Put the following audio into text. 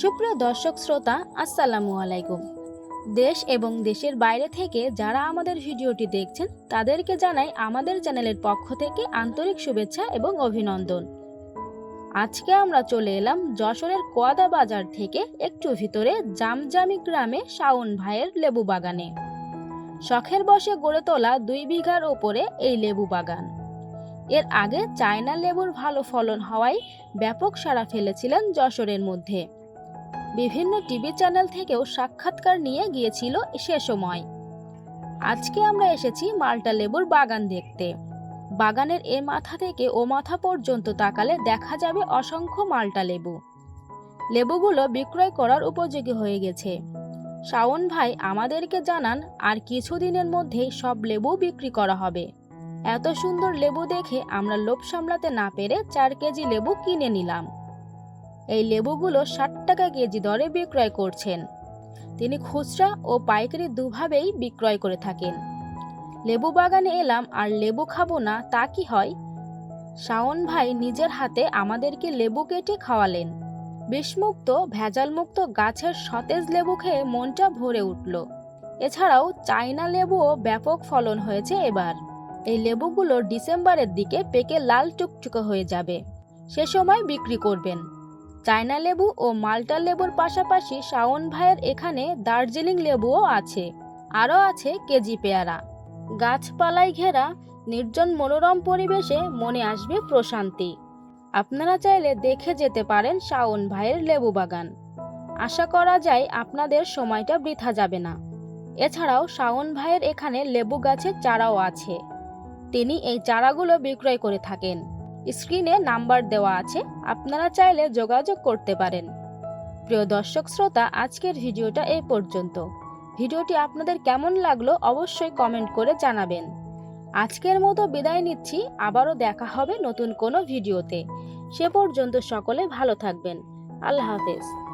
সুপ্রিয় দর্শক শ্রোতা, আসসালামু আলাইকুম। দেশ এবং দেশের বাইরে থেকে যারা আমাদের ভিডিওটি দেখছেন, তাদেরকে জানাই আমাদের চ্যানেলের পক্ষ থেকে আন্তরিক শুভেচ্ছা এবং অভিনন্দন। আজকে আমরা চলে এলাম যশোরের কোয়াদা বাজার থেকে একটু ভিতরে জামজামি গ্রামে শাওন ভাইয়ের লেবু বাগানে। শখের বসে গড়ে তোলা দুই বিঘার ওপরে এই লেবু বাগান। এর আগে চায়না লেবুর ভালো ফলন হওয়ায় ব্যাপক সাড়া ফেলেছিলেন যশোরের মধ্যে। বিভিন্ন টিভি চ্যানেল থেকেও সাক্ষাৎকার নিয়ে গিয়েছিল সে সময়। আজকে আমরা এসেছি মাল্টা লেবুর বাগান দেখতে। বাগানের এ মাথা থেকে ও মাথা পর্যন্ত তাকালে দেখা যাবে অসংখ্য মাল্টা লেবু। লেবুগুলো বিক্রয় করার উপযোগী হয়ে গেছে। শাওন ভাই আমাদেরকে জানান, আর কিছুদিনের মধ্যেই সব লেবু বিক্রি করা হবে। এত সুন্দর লেবু দেখে আমরা লোভ সামলাতে না পেরে চার কেজি লেবু কিনে নিলাম। এই লেবুগুলো ষাট টাকা কেজি দরে বিক্রয় করছেন। তিনি খুচরা ও পাইকারি দুভাবেই বিক্রয় করে থাকেন। লেবু বাগানে এলাম, আর লেবু খাব না, তা কি হয়? শাওন ভাই নিজের হাতে আমাদেরকে লেবু কেটে খাওয়ালেন। বিষমুক্ত, ভেজালমুক্ত গাছের সতেজ লেবু খেয়ে মনটা ভরে উঠল। এছাড়াও চায়না লেবুও ব্যাপক ফলন হয়েছে এবার। এই লেবুগুলো ডিসেম্বরের দিকে পেকে লাল টুকটুকে হয়ে যাবে। সে সময় বিক্রি করবেন। চায়না লেবু ও মাল্টা লেবুর পাশাপাশি শাওন ভাইয়ের এখানে দার্জিলিং লেবুও আছে। আরও আছে কেজি পেয়ারা। গাছপালায় ঘেরা নির্জন মনোরম পরিবেশে মনে আসবে প্রশান্তি। আপনারা চাইলে দেখে যেতে পারেন শাওন ভাইয়ের লেবু বাগান। আশা করা যায় আপনাদের সময়টা বৃথা যাবে না। এছাড়াও শাওন ভাইয়ের এখানে লেবু গাছের চারাও আছে। তিনি এই চারাগুলো বিক্রয় করে থাকেন। স্ক্রিনে নাম্বার দেওয়া আছে, আপনারা চাইলে যোগাযোগ করতে পারেন। প্রিয় দর্শক শ্রোতা, আজকের ভিডিওটা এই পর্যন্ত। ভিডিওটি আপনাদের কেমন লাগল অবশ্যই কমেন্ট করে জানাবেন। আজকের মতো বিদায় নিচ্ছি, আবারও দেখা হবে নতুন কোনো ভিডিওতে। সে পর্যন্ত সকলে ভালো থাকবেন। আল্লাহ হাফেজ।